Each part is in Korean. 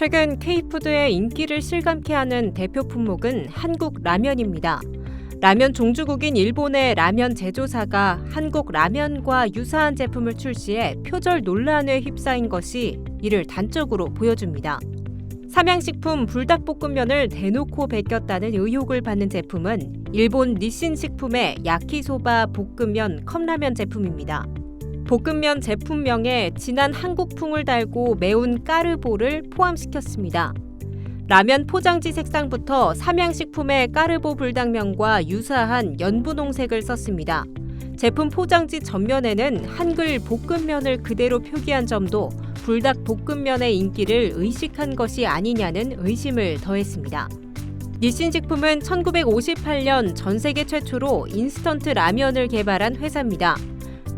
최근 K푸드의 인기를 실감케 하는 대표 품목은 한국 라면입니다. 라면 종주국인 일본의 라면 제조사가 한국 라면과 유사한 제품을 출시해 표절 논란에 휩싸인 것이 이를 단적으로 보여줍니다. 삼양식품 불닭볶음면을 대놓고 베꼈다는 의혹을 받는 제품은 일본 니신식품의 야키소바 볶음면 컵라면 제품입니다. 볶음면 제품명에 진한 한국풍을 달고 매운 까르보를 포함시켰습니다. 라면 포장지 색상부터 삼양식품의 까르보 불닭면과 유사한 연분홍색을 썼습니다. 제품 포장지 전면에는 한글 볶음면을 그대로 표기한 점도 불닭 볶음면의 인기를 의식한 것이 아니냐는 의심을 더했습니다. 니신식품은 1958년 전 세계 최초로 인스턴트 라면을 개발한 회사입니다.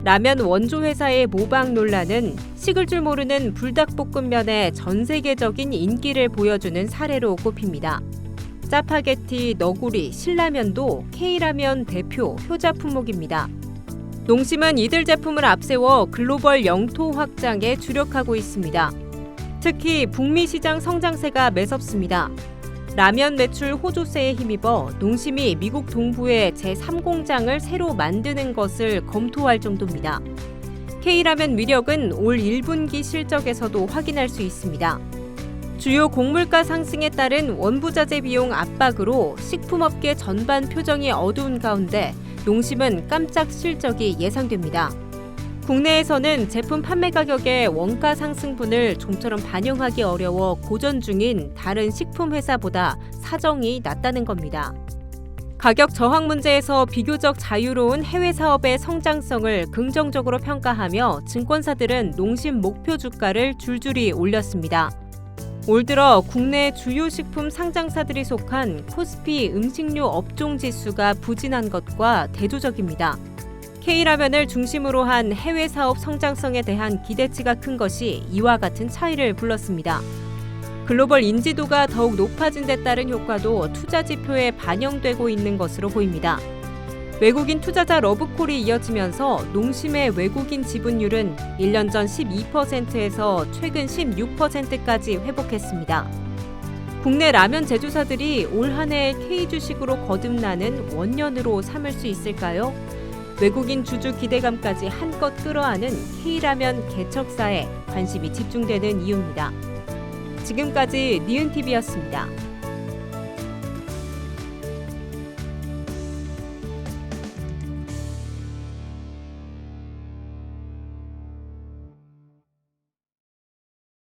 라면 원조 회사의 모방 논란은 식을 줄 모르는 불닭볶음면의 전 세계적인 인기를 보여주는 사례로 꼽힙니다. 짜파게티, 너구리, 신라면도 K라면 대표 효자 품목입니다. 농심은 이들 제품을 앞세워 글로벌 영토 확장에 주력하고 있습니다. 특히 북미 시장 성장세가 매섭습니다. 라면 매출 호조세에 힘입어 농심이 미국 동부에 제3공장을 새로 만드는 것을 검토할 정도입니다. K라면 위력은 올 1분기 실적에서도 확인할 수 있습니다. 주요 곡물가 상승에 따른 원부자재 비용 압박으로 식품업계 전반 표정이 어두운 가운데 농심은 깜짝 실적이 예상됩니다. 국내에서는 제품 판매 가격의 원가 상승분을 좀처럼 반영하기 어려워 고전 중인 다른 식품 회사보다 사정이 낮다는 겁니다. 가격 저항 문제에서 비교적 자유로운 해외 사업의 성장성을 긍정적으로 평가하며 증권사들은 농심 목표 주가를 줄줄이 올렸습니다. 올 들어 국내 주요 식품 상장사들이 속한 코스피 음식료 업종 지수가 부진한 것과 대조적입니다. K라면을 중심으로 한 해외 사업 성장성에 대한 기대치가 큰 것이 이와 같은 차이를 불렀습니다. 글로벌 인지도가 더욱 높아진 데 따른 효과도 투자 지표에 반영되고 있는 것으로 보입니다. 외국인 투자자 러브콜이 이어지면서 농심의 외국인 지분율은 1년 전 12%에서 최근 16%까지 회복했습니다. 국내 라면 제조사들이 올 한 해 K 주식으로 거듭나는 원년으로 삼을 수 있을까요? 외국인 주주 기대감까지 한껏 끌어안은 K라면 개척사에 관심이 집중되는 이유입니다. 지금까지 니은TV였습니다.